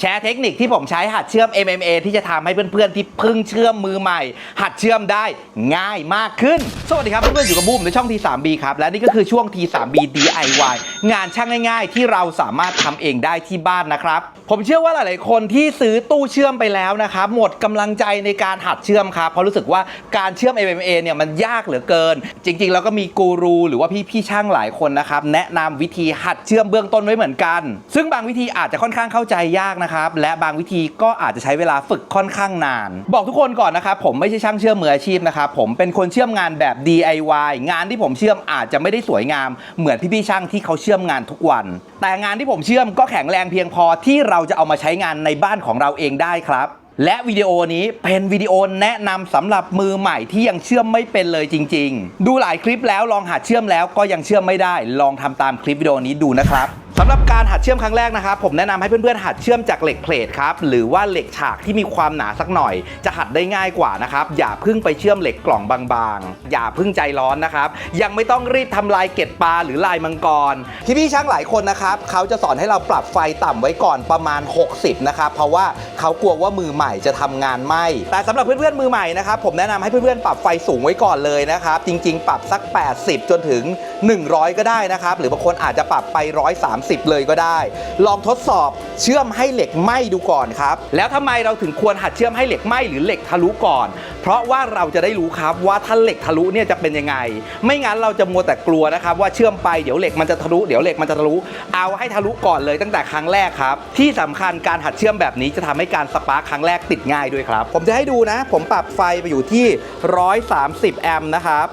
แชร์เทคนิคที่ผมใช้หัดเชื่อม MMA ที่จะทำให้เพื่อนๆที่เพิ่งเชื่อมมือใหม่ หัดเชื่อมได้ง่ายมากขึ้น สวัสดีครับเพื่อนๆอยู่กับบูมในช่อง T3B ครับ และนี่ก็คือช่วง T3B DIY งานช่างง่ายๆ ที่เราสามารถทำเองได้ที่บ้านนะครับ ผมเชื่อว่าหลายๆคนที่ซื้อตู้เชื่อมไปแล้วนะครับหมดกำลังใจในการหัดเชื่อมครับเพราะรู้สึกว่าการเชื่อม MMA เนี่ยมันยากเหลือเกิน จริง ๆ แล้วก็มีกูรูหรือว่าพี่ๆช่างหลายคนนะครับแนะนำวิธีหัดเชื่อมเบื้องต้นไว้เหมือนกัน ซึ่งบางวิธีอาจจะค่อนข้างเข้าใจยากนะครับและบางวิธีก็อาจจะใช้เวลาฝึกค่อนข้างนาน บอกทุกคนก่อนนะครับผมไม่ใช่ช่างเชื่อมมืออาชีพนะครับผมเป็นคนเชื่อมงานแบบ DIY งานที่ผมเชื่อมอาจจะไม่ได้สวยงาม เหมือนพี่ๆช่างที่เขาเชื่อมงานทุกวัน แต่งานที่ผมเชื่อมก็แข็งแรงเพียงพอที่เราจะเอามาใช้งานในบ้านของเราเองได้ครับและวิดีโอนี้เป็นวิดีโอแนะนำสำหรับมือใหม่ที่ยังเชื่อมไม่เป็นเลยจริง ๆ ดูหลายคลิปแล้วลองหัดเชื่อมแล้วก็ยังเชื่อมไม่ได้ ลองทำตามคลิปวิดีโอนี้ดูนะครับ สำหรับการหัดเชื่อมครั้งแรกนะครับผมแนะนำให้เพื่อนๆหัดเชื่อมจากเหล็กเพลทครับหรือว่าเหล็กฉากที่มีความหนาสักหน่อย จะหัดได้ง่ายกว่านะครับอย่าเพิ่งไปเชื่อมเหล็กกล่องบางๆ อย่าเพิ่งใจร้อนนะครับยังไม่ต้องรีบทำลายเกล็ดปลาหรือลายมังกรพี่ๆช่างหลายคนนะครับเขาจะสอนให้เราปรับไฟต่ำไว้ก่อนประมาณ 60 นะครับเพราะว่าเขากลัวว่ามือใหม่จะทำงานไหมแต่สำหรับเพื่อนๆมือใหม่นะครับผมแนะนำให้เพื่อนๆปรับไฟสูงไว้ก่อนเลยนะครับจริง ๆ ปรับสัก 80 จนถึง 100 ก็ได้นะครับหรือบางคนอาจจะปรับไป 130เลยก็ได้ ลองทดสอบเชื่อมให้เหล็กไหม้ดูก่อนครับ แล้วทำไมเราถึงควรหัดเชื่อมให้เหล็กไหม้หรือเหล็กทะลุก่อน เพราะว่าเราจะได้รู้ครับว่าถ้าเหล็กทะลุเนี่ยจะเป็นยังไง ไม่งั้นเราจะมัวแต่กลัวนะครับว่าเชื่อมไปเดี๋ยวเหล็กมันจะทะลุเดี๋ยวเหล็กมันจะทะลุ เอาให้ทะลุก่อนเลยตั้งแต่ครั้งแรกครับที่สำคัญการหัดเชื่อมแบบนี้จะทำให้การสปาร์คครั้งแรกติดง่ายด้วยครับ ผมจะให้ดูนะ ผมปรับไฟไปอยู่ที่ 130 แอมป์นะครับ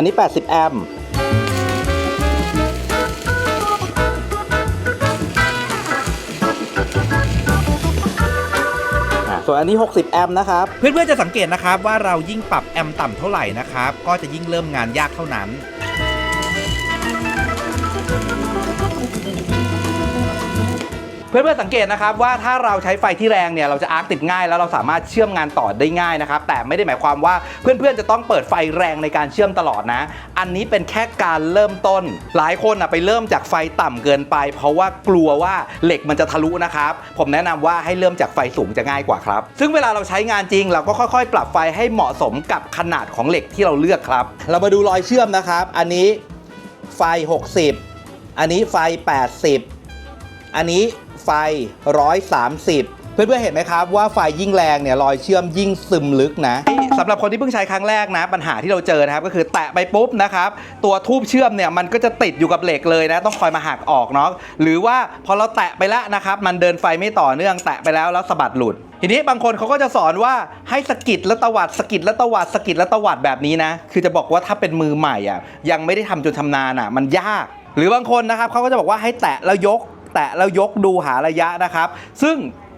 อันนี้ 80 แอมป์ส่วนอันนี้ 60 แอมป์นะครับ เพื่อนๆจะสังเกตนะครับว่าเรายิ่งปรับแอมป์ต่ำเท่าไหร่นะครับ ก็จะยิ่งเริ่มงานยากเท่านั้น เพื่อนๆสังเกตนะครับว่าถ้าเราใช้ไฟที่แรงเนี่ยเราจะอาร์คติดง่ายแล้วเราสามารถเชื่อมงานต่อได้ง่ายนะครับแต่ไม่ได้หมายความว่าเพื่อนๆจะต้องเปิดไฟแรงในการเชื่อมตลอดนะ อันนี้เป็นแค่การเริ่มต้น หลายคนอะไปเริ่มจากไฟต่ำเกินไป เพราะว่ากลัวว่าเหล็กมันจะทะลุนะครับผมแนะนำว่าให้เริ่มจากไฟสูงจะง่ายกว่าครับ ซึ่งเวลาเราใช้งานจริง เราก็ค่อยๆ ปรับไฟให้เหมาะสมกับขนาดของเหล็กที่เราเลือกครับ เรามาดูรอยเชื่อมนะครับ อันนี้ไฟ 60 อันนี้ไฟ 80 อันนี้ ฟ 130เพื่อนๆเห็นไหมครับว่าไฟยิ่งแรงเนี่ยรอยเชื่อมยิ่งซึมลึกนะสำหรับคนที่เพิ่งใช้ครั้งแรกนะ ปัญหาที่เราเจอนะครับก็คือแตะไปปุ๊บนะครับตัวทูบเชื่อมเนี่ยมันก็จะติดอยู่กับเหล็กเลยนะ ต้องคอยมาหักออกเนาะหรือว่าพอเราแตะไปแล้วนะครับ มันเดินไฟไม่ต่อเนื่องแตะไปแล้วแล้วสะบัดหลุด ทีนี้บางคนเขาก็จะสอนว่าให้สกิดแล้วตวัดสกิดแล้วตวัดสกิดแล้วตวัดแบบนี้นะ คือจะบอกว่าถ้าเป็นมือใหม่อะยังไม่ได้ทำจนชำนาญอะ มันยาก หรือบางคนนะครับเขาก็จะบอกว่าให้แตะแล้วยก แตะแล้วยกดูหาระยะนะครับ ซึ่ง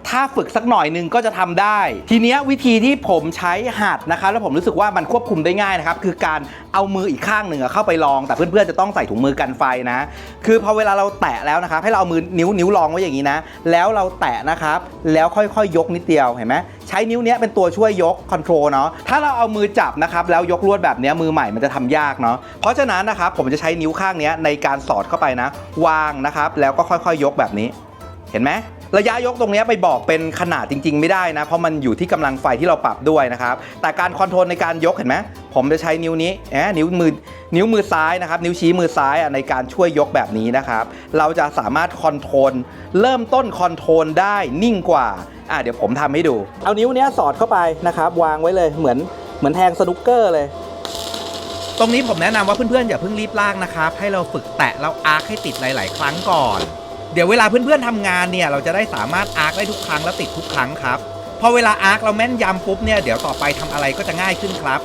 ถ้าฝึกสักหน่อยหนึงก็จะทำได้ ทีเนี้ยวิธีที่ผมใช้หัดนะครับแล้วผมรู้สึกว่ามันควบคุมได้ง่ายนะครับ คือการเอามืออีกข้างหนึ่งเข้าไปลอง แต่เพื่อนๆจะต้องใส่ถุงมือกันไฟนะ คือพอเวลาเราแตะแล้วนะครับ ให้เราเอามือนิ้วนิ้วรองไว้อย่างนี้นะ แล้วเราแตะนะครับ แล้วค่อยๆยกนิดเดียว เห็นไหมใช้นิ้วเนี้ยเป็นตัวช่วยยกคอนโทรลเนาะ ถ้าเราเอามือจับนะครับแล้วยกลวดแบบนี้มือใหม่มันจะทำยากเนาะ เพราะฉะนั้นนะครับผมจะใช้นิ้วข้างเนี้ยในการสอดเข้าไปนะ วางนะครับ แล้วก็ค่อยๆ ยกแบบนี้ เห็นไหม ระยะยกตรงนี้ไปบอกเป็นขนาดจริง ๆ ไม่ได้นะ เพราะมันอยู่ที่กำลังไฟที่เราปรับด้วยนะครับ แต่การคอนโทรลในการยกเห็นไหมผมจะใช้นิ้วนี้แหนิ้วมือนิ้วมือซ้ายนะครับ นิ้วชี้มือซ้ายในการช่วยยกแบบนี้นะครับ เราจะสามารถคอนโทรลเริ่มต้นคอนโทรลได้นิ่งกว่าอะเดี๋ยวผมทำให้ดู เอานิ้วเนี้ยสอดเข้าไปนะครับ วางไว้เลยเหมือนเหมือนแทงสนุกเกอร์เลยตรงนี้ผมแนะนำว่าเพื่อนๆอย่าเพิ่งรีบลากนะครับ ให้เราฝึกแตะแล้วอาร์คให้ติดหลาย ๆ ครั้งก่อน เดี๋ยวเวลาเพื่อนๆทำงานเนี่ยเราจะได้สามารถอาร์คได้ทุกครั้งและติดทุกครั้งครับ พอเวลาอาร์คเราแม่นยำปุ๊บเนี่ยเดี๋ยวต่อไปทำอะไรก็จะง่ายขึ้นครับ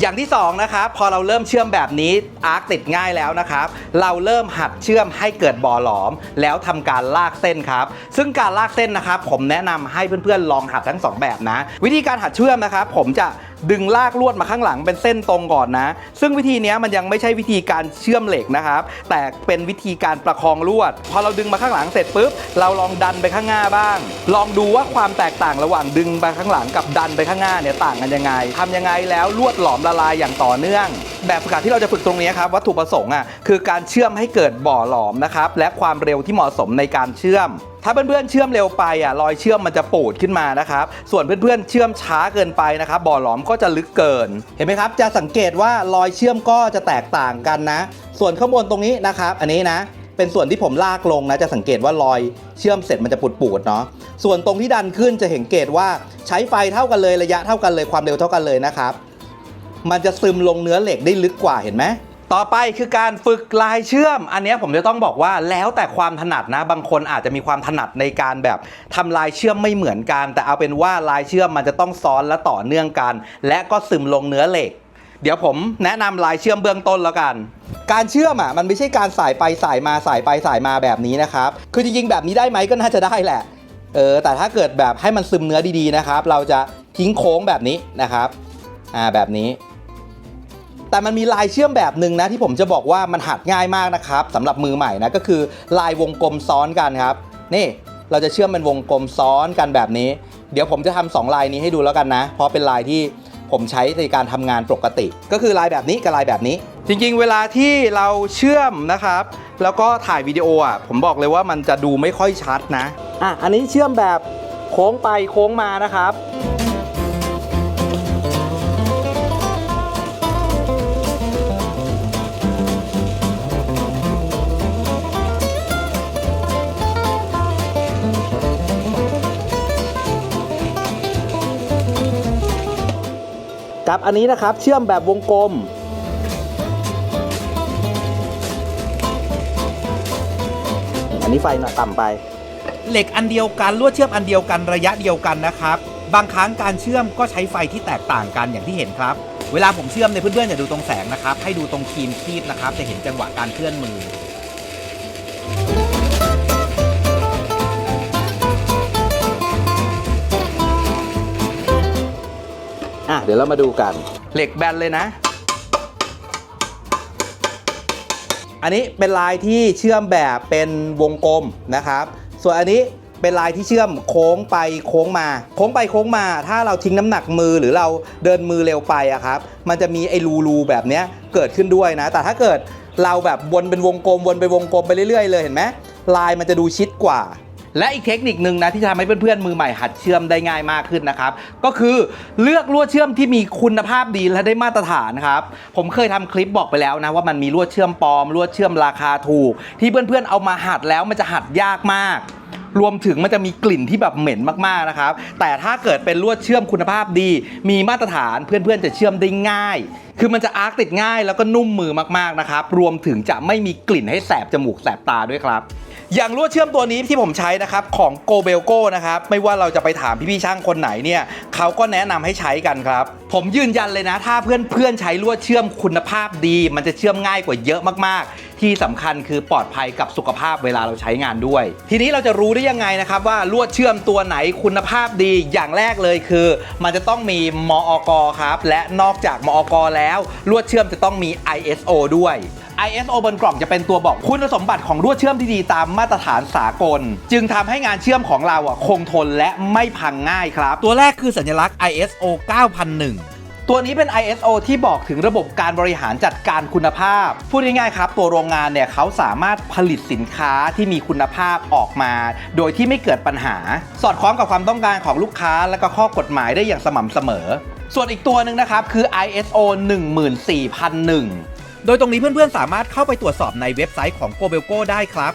อย่างที่สองนะครับพอเราเริ่มเชื่อมแบบนี้อาร์คติดง่ายแล้วนะครับ เราเริ่มหัดเชื่อมให้เกิดบ่อหลอม แล้วทำการลากเส้นครับ ซึ่งการลากเส้นนะครับ ผมแนะนำให้เพื่อนๆลองหัดทั้งสองแบบนะ วิธีการหัดเชื่อมนะครับ ผมจะ ดึงลากลวดมาข้างหลังเป็นเส้นตรงก่อนนะ ซึ่งวิธีนี้มันยังไม่ใช่วิธีการเชื่อมเหล็กนะครับ แต่เป็นวิธีการประคองลวด พอเราดึงมาข้างหลังเสร็จปุ๊บ เราลองดันไปข้างหน้าบ้าง ลองดูว่าความแตกต่างระหว่างดึงไปข้างหลังกับดันไปข้างหน้าเนี่ยต่างกันยังไงทำยังไงแล้วลวดหลอมละลายอย่างต่อเนื่อง แบบฝึกหัดที่เราจะฝึกตรงนี้ครับวัตถุประสงค์อะคือการเชื่อมให้เกิดบ่อหลอมนะครับและความเร็วที่เหมาะสมในการเชื่อม ถ้าเพื่อนๆเชื่อมเร็วไปอะรอยเชื่อมมันจะปูดขึ้นมานะครับ ส่วนเพื่อนๆเชื่อมช้าเกินไปนะครับบ่อหลอมก็จะลึกเกิน เห็นไหมครับ จะสังเกตว่ารอยเชื่อมก็จะแตกต่างกันนะ ส่วนข้างบนตรงนี้นะครับ อันนี้นะ เป็นส่วนที่ผมลากลงนะ จะสังเกตว่ารอยเชื่อมเสร็จมันจะปูดๆเนาะ ส่วนตรงที่ดันขึ้นจะเห็นเกตว่าใช้ไฟเท่ากันเลยระยะเท่ากันเลยความเร็วเท่ากันเลยนะครับ มันจะซึมลงเนื้อเหล็กได้ลึกกว่าเห็นไหม ต่อไปคือการฝึกลายเชื่อม อันนี้ผมจะต้องบอกว่าแล้วแต่ความถนัดนะ บางคนอาจจะมีความถนัดในการแบบทำลายเชื่อมไม่เหมือนกัน แต่เอาเป็นว่าลายเชื่อมมันจะต้องซ้อนและต่อเนื่องกัน และก็ซึมลงเนื้อเหล็ก เดี๋ยวผมแนะนำลายเชื่อมเบื้องต้นแล้วกัน การเชื่อมอะมันไม่ใช่การสายไปสายมาสายไปสายมาแบบนี้นะครับ คือจริงๆแบบนี้ได้ไหมก็น่าจะได้แหละ เออแต่ถ้าเกิดแบบให้มันซึมเนื้อดีๆนะครับ เราจะทิ้งโค้งแบบนี้นะครับ อ่าแบบนี้ แต่มันมีลายเชื่อมแบบหนึ่งนะที่ผมจะบอกว่ามันหัดง่ายมากนะครับสำหรับมือใหม่นะก็คือลายวงกลมซ้อนกันครับ นี่เราจะเชื่อมเป็นวงกลมซ้อนกันแบบนี้ เดี๋ยวผมจะทำสองลายนี้ให้ดูแล้วกันนะ เพราะเป็นลายที่ผมใช้ในการทำงานปกติ ก็คือลายแบบนี้กับลายแบบนี้ จริงๆ เวลาที่เราเชื่อมนะครับ แล้วก็ถ่ายวิดีโออะผมบอกเลยว่ามันจะดูไม่ค่อยชัดนะอะอันนี้เชื่อมแบบโค้งไปโค้งมานะครับ กับ อันนี้นะครับเชื่อมแบบวงกลม อันนี้ไฟหน่อยต่ำไป เหล็กอันเดียวกันลวดเชื่อมอันเดียวกันระยะเดียวกันนะครับ บางครั้งการเชื่อมก็ใช้ไฟที่แตกต่างกันอย่างที่เห็นครับ เวลาผมเชื่อมในเพื่อนๆอย่าดูตรงแสงนะครับ ให้ดูตรงครีมคีบนะครับ จะเห็นจังหวะการเคลื่อนมือ เดี๋ยวเรามาดูกัน เหล็กแบนเลยนะ อันนี้เป็นลายที่เชื่อมแบบเป็นวงกลมนะครับ ส่วนอันนี้เป็นลายที่เชื่อมโค้งไปโค้งมา โค้งไปโค้งมา ถ้าเราทิ้งน้ำหนักมือหรือเราเดินมือเร็วไปอะครับ มันจะมีไอ้รูรูๆแบบเนี้ยเกิดขึ้นด้วยนะ แต่ถ้าเกิดเราแบบวนเป็นวงกลมวนไปวงกลมไปเรื่อยๆเลยเห็นไหมลายมันจะดูชิดกว่า และอีกเทคนิคหนึ่งนะที่จะทำให้เพื่อนๆมือใหม่หัดเชื่อมได้ง่ายมากขึ้นนะครับ ก็คือเลือกลวดเชื่อมที่มีคุณภาพดีและได้มาตรฐานครับผมเคยทำคลิปบอกไปแล้วนะว่ามันมีลวดเชื่อมปลอมลวดเชื่อมราคาถูก ที่เพื่อนๆเอามาหัดแล้วมันจะหัดยากมากรวมถึงมันจะมีกลิ่นที่แบบเหม็นมากๆนะครับ แต่ถ้าเกิดเป็นลวดเชื่อมคุณภาพดี มีมาตรฐานเพื่อนๆจะเชื่อมได้ง่าย คือมันจะอาร์คติดง่ายแล้วก็นุ่มมือมากๆนะครับ รวมถึงจะไม่มีกลิ่นให้แสบจมูกแสบตาด้วยครับ อย่างลวดเชื่อมตัวนี้ที่ผมใช้นะครับของ g o b e l g o นะครับ ไม่ว่าเราจะไปถามพี่ๆช่างคนไหนเนี่ยเขาก็แนะนำให้ใช้กันครับ ผมยืนยันเลยนะ ถ้าเพื่อนๆใช้ลวดเชื่อมคุณภาพดี มันจะเชื่อมง่ายกว่าเยอะมากๆ ที่สำคัญคือปลอดภัยกับสุขภาพเวลาเราใช้งานด้วย ทีนี้เราจะรู้ได้ยังไงนะครับว่าลวดเชื่อมตัวไหนคุณภาพดีอย่างแรกเลยคือ มันจะต้องมีมอกครับ และนอกจากมอกแล้วลวดเชื่อมจะต้องมี ISO ด้วย ISO บนกล่องจะเป็นตัวบอกคุณสมบัติของลวดเชื่อมที่ดีตามมาตรฐานสากล จึงทำให้งานเชื่อมของเราอะคงทนและไม่พังง่ายครับ ตัวแรกคือสัญลักษณ์ ISO 9001 ตัวนี้เป็น ISO ที่บอกถึงระบบการบริหารจัดการคุณภาพ พูดง่ายๆครับ ตัวโรงงานเนี่ยเขาสามารถผลิตสินค้าที่มีคุณภาพออกมา โดยที่ไม่เกิดปัญหา สอดคล้องกับความต้องการของลูกค้า และก็ข้อกฎหมายได้อย่างสม่ำเสมอ ส่วนอีกตัวหนึ่งนะครับคือ ISO 14001 โดยตรงนี้เพื่อนๆ สามารถเข้าไปตรวจสอบในเว็บไซต์ของ g o b e l g o ได้ครับ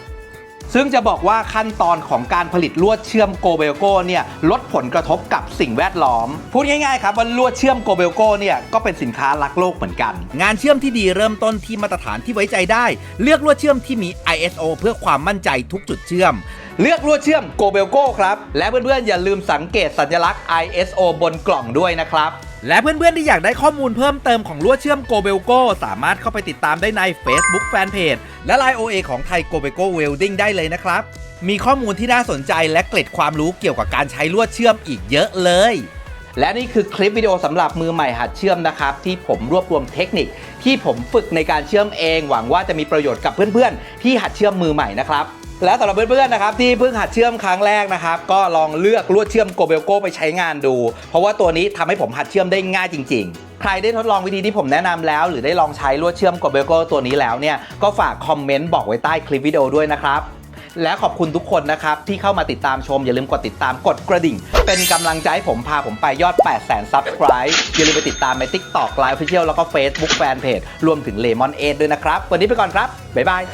ซึ่งจะบอกว่าขั้นตอนของการผลิตลวดเชื่อมโกเบลโกเนี่ยลดผลกระทบกับสิ่งแวดล้อม พูดง่ายๆครับว่าลวดเชื่อมโกเบลโกเนี่ยก็เป็นสินค้ารักโลกเหมือนกัน งานเชื่อมที่ดีเริ่มต้นที่มาตรฐานที่ไว้ใจได้ เลือกลวดเชื่อมที่มี ISO เพื่อความมั่นใจทุกจุดเชื่อม เลือกลวดเชื่อมโกเบลโกครับ และเพื่อนๆอย่าลืมสังเกตสัญลักษณ์ ISO บนกล่องด้วยนะครับ และเพื่อนๆที่อยากได้ข้อมูลเพิ่มเติมของลวดเชื่อม g o b e l g o สามารถเข้าไปติดตามได้ใน Facebook Fanpage และ Line OA ของไทย g o b e l g o Welding ได้เลยนะครับ มีข้อมูลที่น่าสนใจและเกร็ดความรู้เกี่ยวกับการใช้ลวดเชื่อมอีกเยอะเลย และนี่คือคลิปวิดีโอสำหรับมือใหม่หัดเชื่อมนะครับ ที่ผมรวบรวมเทคนิค ที่ผมฝึกในการเชื่อมเอง หวังว่าจะมีประโยชน์กับเพื่อนๆ ที่หัดเชื่อมมือใหม่นะครับ และสำหรับเพื่อนๆนะครับที่เพิ่งหัดเชื่อมครั้งแรกนะครับก็ลองเลือกลวดเชื่อมโกเบลโกไปใช้งานดู เพราะว่าตัวนี้ทำให้ผมหัดเชื่อมได้ง่ายจริง ๆใครได้ทดลองวิธีที่ผมแนะนำแล้ว หรือได้ลองใช้ลวดเชื่อม g o b e l g o ตัวนี้แล้วเนี่ย ก็ฝากคอมเมนต์บอกไว้ใต้คลิปวิดีโอด้วยนะครับ และขอบคุณทุกคนนะครับ ที่เข้ามาติดตามชม อย่าลืมกดติดตามกดกระดิ่ง เป็นกำลังใจให้ผมพาผมไปยอด 8 0 0 0 0 0 subscribe อย่าลืมไปติดตามใน TikTok Live Official แล้วก็ Facebook Fanpage รวมถึง Lemon 8ด้วยนะครับ วันนี้ไปก่อนครับ บ๊ายบาย